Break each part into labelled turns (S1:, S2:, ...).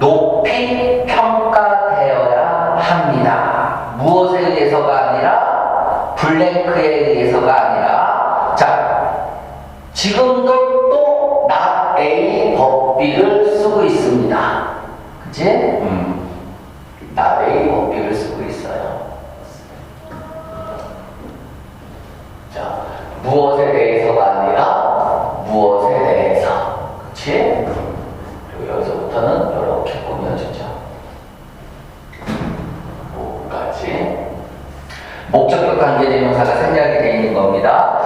S1: 높이 평가되어야 합니다. 무엇에 의해서가 아니라 블랭크에 의해서가 아니라 자 지금도 또 not A 법비를 쓰고 있습니다. 그치? 음. not A 법비를 쓰고 있어요. 자, 무엇에 대해서가 아니라 무엇에 대해서. 그치? 그리고 여기서부터는 이렇게 꾸며주죠. 뭐까지? 목적격 관계대명사가 생략이 되어 있는 겁니다.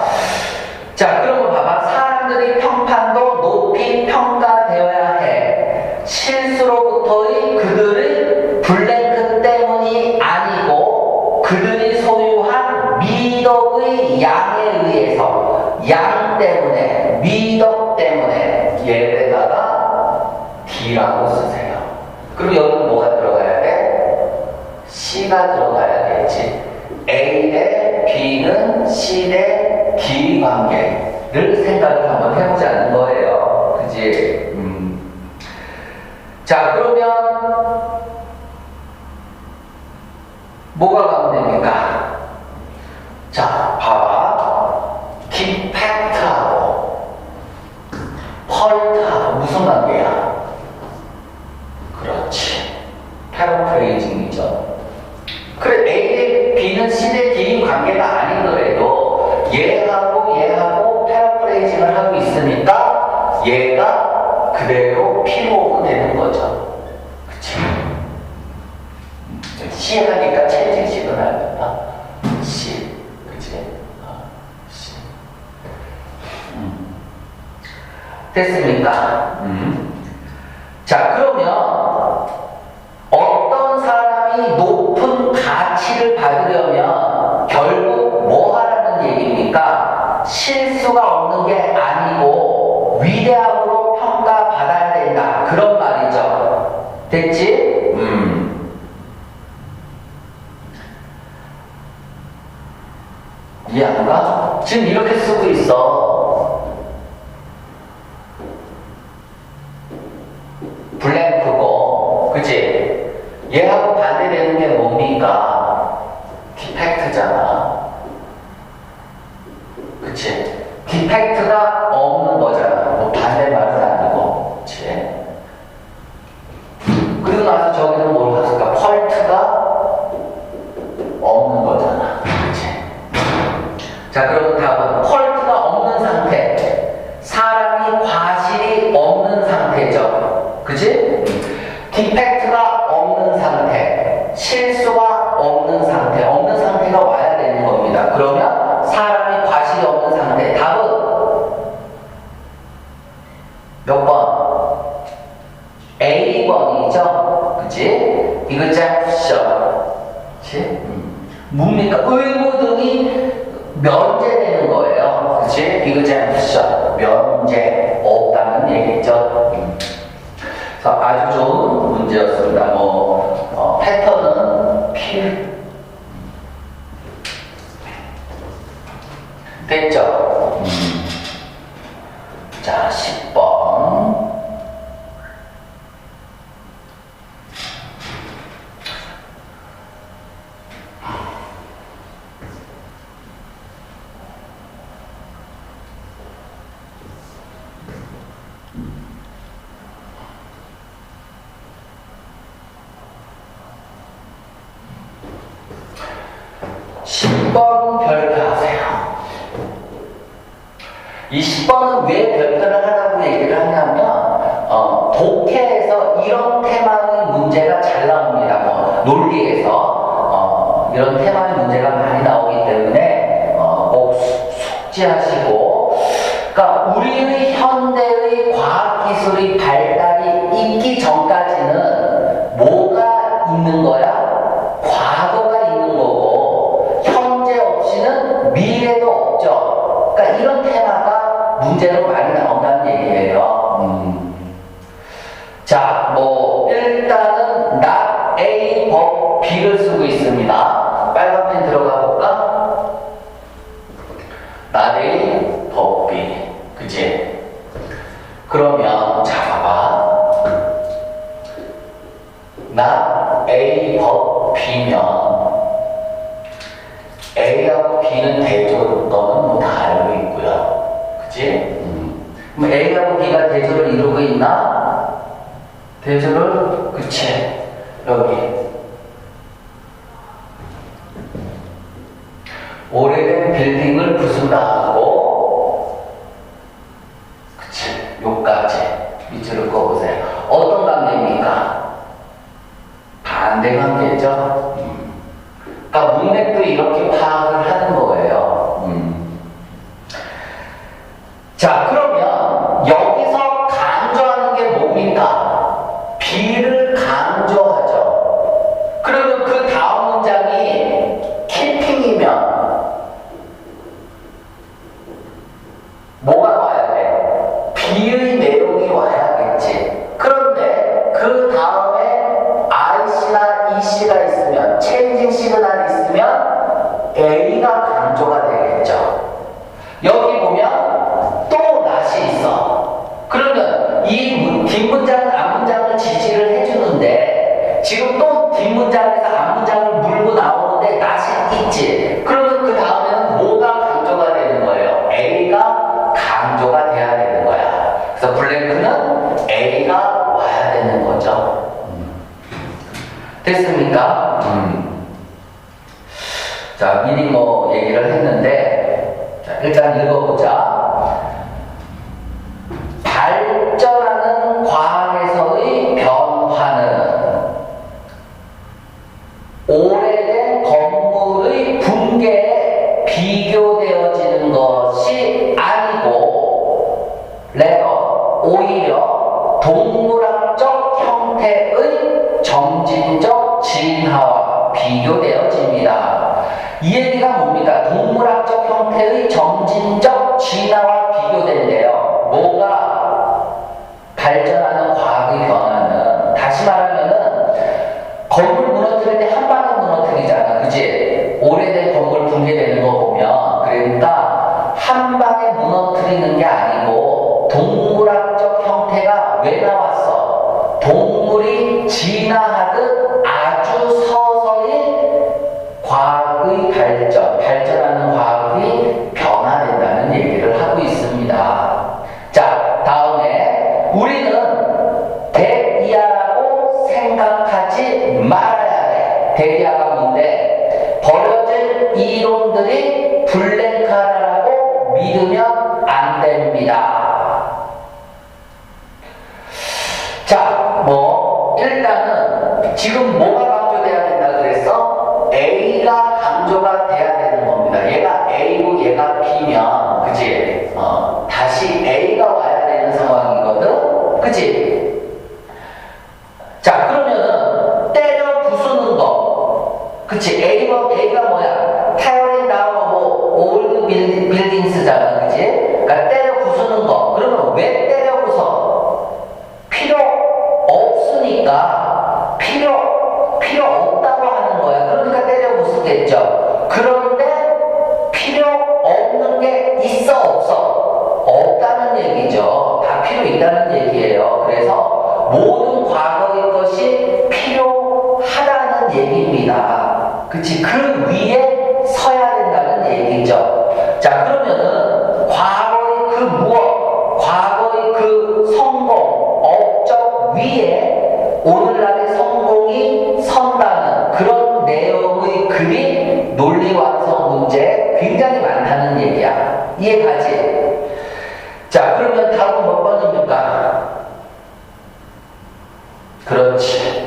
S1: 자, 그러면 봐봐. 사람들의 평판도 높이 평가되어야 해. 실수로부터의 그들의 블랭크 때문이 아니고 그들이 소유한 미덕의 양에 의해서 양 때문에 미덕 때문에 얘에다가 D라고 쓰세요. 그럼 여기는 뭐가 들어가야 돼? C가 들어가야겠 대 D 관계를 생각을 한번 해보자는 거예요. 그지? 음. 자, 그러면 뭐가 가면 됩니까? 자, 봐봐. 디펙트하고 펄트하고 무슨 관계야? 그렇지. 패러프레이징이죠. 그래, A 대 B는 C 대 D인 관계가 아니더라도 얘하고 얘하고 패러프레이징을 하고 얘가 그대로 피로가 되는 거죠. 그치? C 하니까 체질식은 알겠다. C. 그치? 어, C. 음. 됐습니까? 음. 자, 그러면 어떤 사람이 높은 가치를 받으려면 결국 뭐 하라는 얘기입니까? 실수가 없는 게 아니고 위대함으로 평가받아야 된다. 그런 말이죠. 됐지? 음. 이해 안 가? 지금 이렇게 쓰고 있어. 블랭크고, 그치? 얘하고 반대되는 게 뭡니까? 디펙트잖아. 그치? 디펙트가 없는 거잖아. 뭐 반대말은 아니고. 그치? 그리고 나서 저기는 뭘 했을까? 펄트가 없는 거잖아. 그치? 자, 그럼 아주 좋은 문제였습니다. 뭐, 10번 별표하세요. 20번은 왜 별표를 하라고 얘기를 하냐면 어, 독해에서 이런 테마의 문제가 잘 나옵니다. 뭐 논리에서 어, 이런 테마의 문제가 많이 나오기 때문에 어, 꼭 숙지하시고 그러니까 우리의 현대의 과학기술이 발달이 있기 전 미래도 없죠. 그러니까 이런 테마가 문제로 많이 나 그치? 음. 그럼 A하고 B가 대조를 이루고 있나? 대조를 그치? 여기 오래된 빌딩을 부순다 하고, 그치? 요까지 밑으로 꺼보세요. 어떤 관계입니까? 반대 관계 tira 연인 거 얘기를 했는데 자, 일단 읽어보자. வேதாவ 강조가 돼야 된다 그랬어? A가 강조가 돼야 된다. 그러면 답은 몇 번입니까? 그렇지.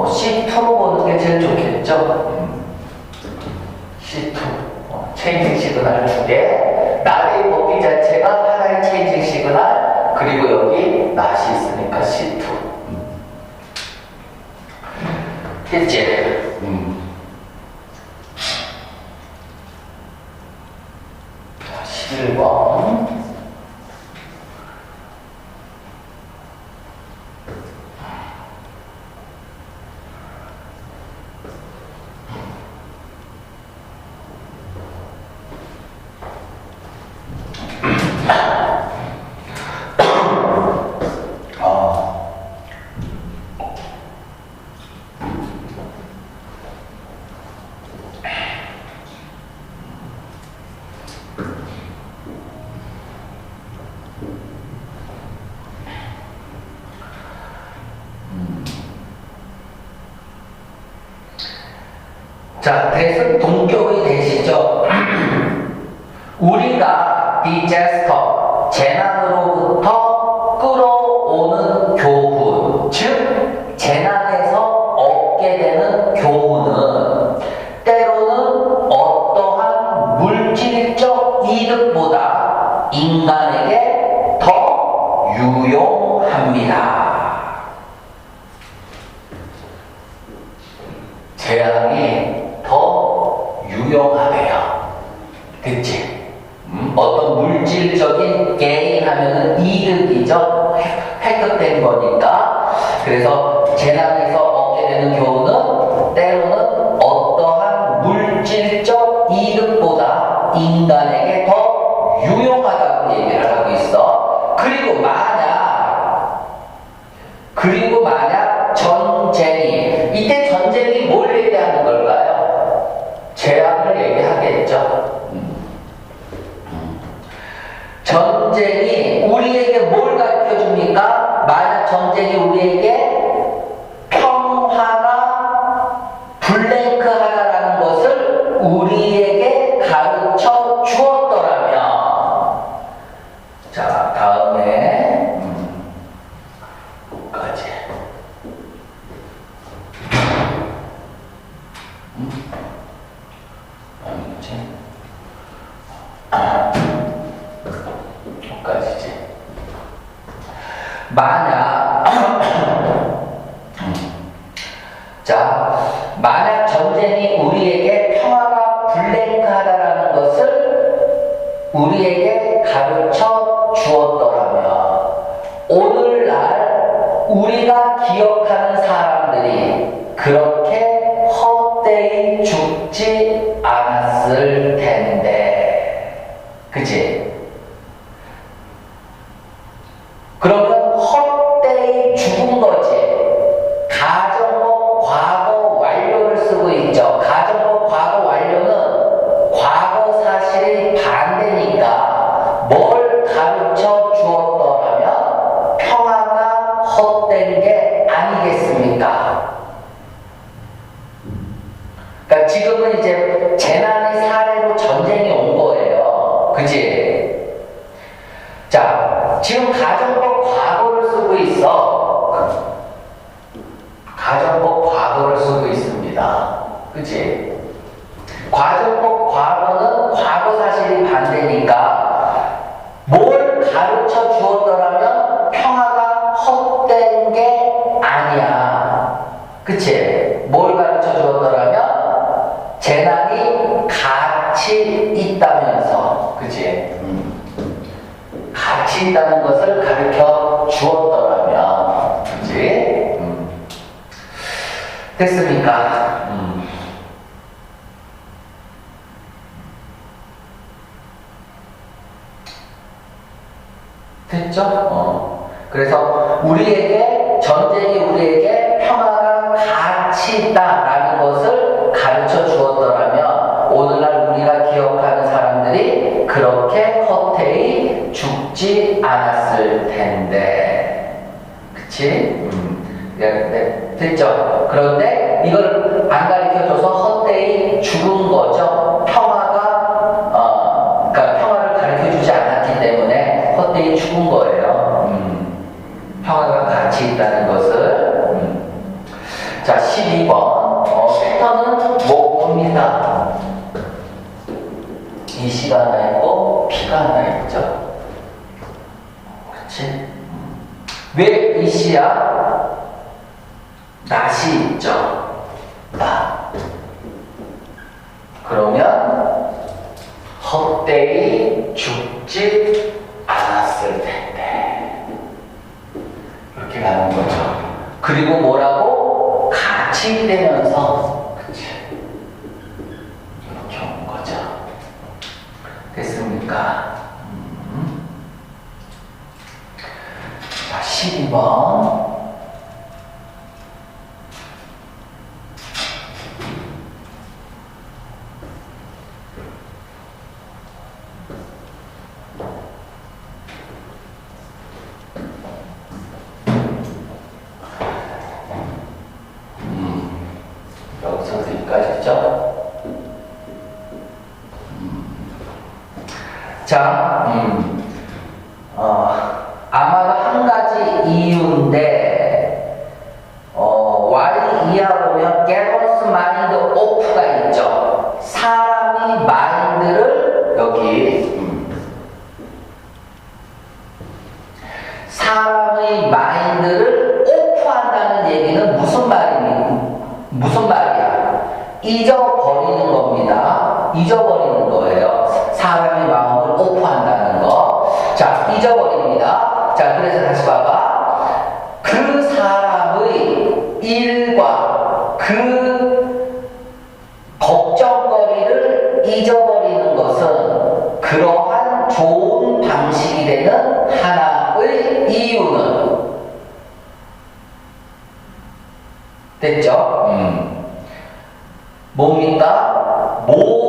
S1: 어, C2로 보는 게 제일 좋겠죠? 음. C2. 어, 체인징 시그널 두 개. 나의 범위 자체가 하나의 체인징 시그널. 그리고 여기 낫이 있으니까 C2. 음. 됐지? 우리가 디제스터, 재난으로부터 획- 획득된 거니까. 그래서 재난에서 얻게 되는 교훈은 때로는 어떠한 물질적 이득보다 인간에게 더 유용하다고 얘기를 하고 있어. 그리고 만약 그리고 줍니까? 만 우리에게 가르쳐 주었더라면 오늘날 우리가 기억하는 사람들이 그렇게 헛되이 죽지 않았을 지금은 이제 재난의 사례로 전쟁이 온 거예요. 그지? 자, 지금 가정법 과거를 쓰고 있어. 가정법 과거를 쓰고 있습니다. 그치? 과정법 과거는 과거 사실이 반대니까 뭘 가르쳐 주었더라면 평화가 헛된 게 아니야. 그치? 가치 있다는 것을 가르쳐 주었더라면. 그치? 음. 됐습니까? 음. 됐죠? 어. 그래서 우리에게 전쟁이 우리에게 평화가 가치 있다라는 것을 가르쳐 주었더라면 오늘날 우리가 기억하는 사람들이 그렇게 허태히 죽지 않았을 텐데. 그치? 음. 네, 네, 됐죠? 그런데 이걸 안 가르쳐줘서 헛되이 죽은 거죠. 평화가, 어, 그러니까 평화를 가르쳐주지 않았기 때문에 헛되이 죽은 거예요. 음. 평화가 가치 있다는 것을. 음. 자, 12번. 어, 패턴은 뭐입니다. 이 시가 하나 있고, 피가 하나 있죠. 사실. 왜 이시야? 낫이 있죠. 나. 그러면 헛되이 죽지 않았을 텐데. 이렇게 가는 거죠. 그리고 뭐라고? 같이 되면서. 그치. 이렇게 온 거죠. 됐습니까? 자, 12 잊어버리는 거예요. 사람의 마음을 오프한다는 거. 자, 잊어버립니다. 자, 그래서 다시 봐봐. 그 사람의 일과 그 걱정거리를 잊어버리는 것은 그러한 좋은 방식이 되는 하나의 이유는 됐죠? 음. 뭡니까? 모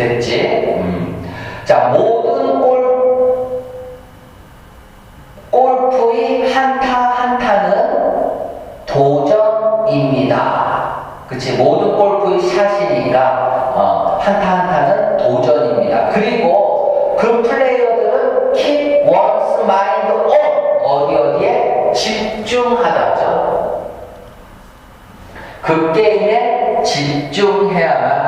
S1: 됐지? 음. 자, 모든 골, 골프의 한타 한타는 도전입니다. 그치? 모든 골프의 샷이니까, 어, 한타 한타는 도전입니다. 그리고 그 플레이어들은 keep one's mind on 어디 어디에 집중하다죠. 그 게임에 집중해야만.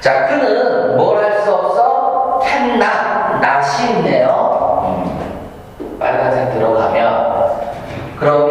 S1: 자, 그는 뭘 할 수 없어? 캔나, 낫이 있네요. 음, 빨간색 들어가면, 그러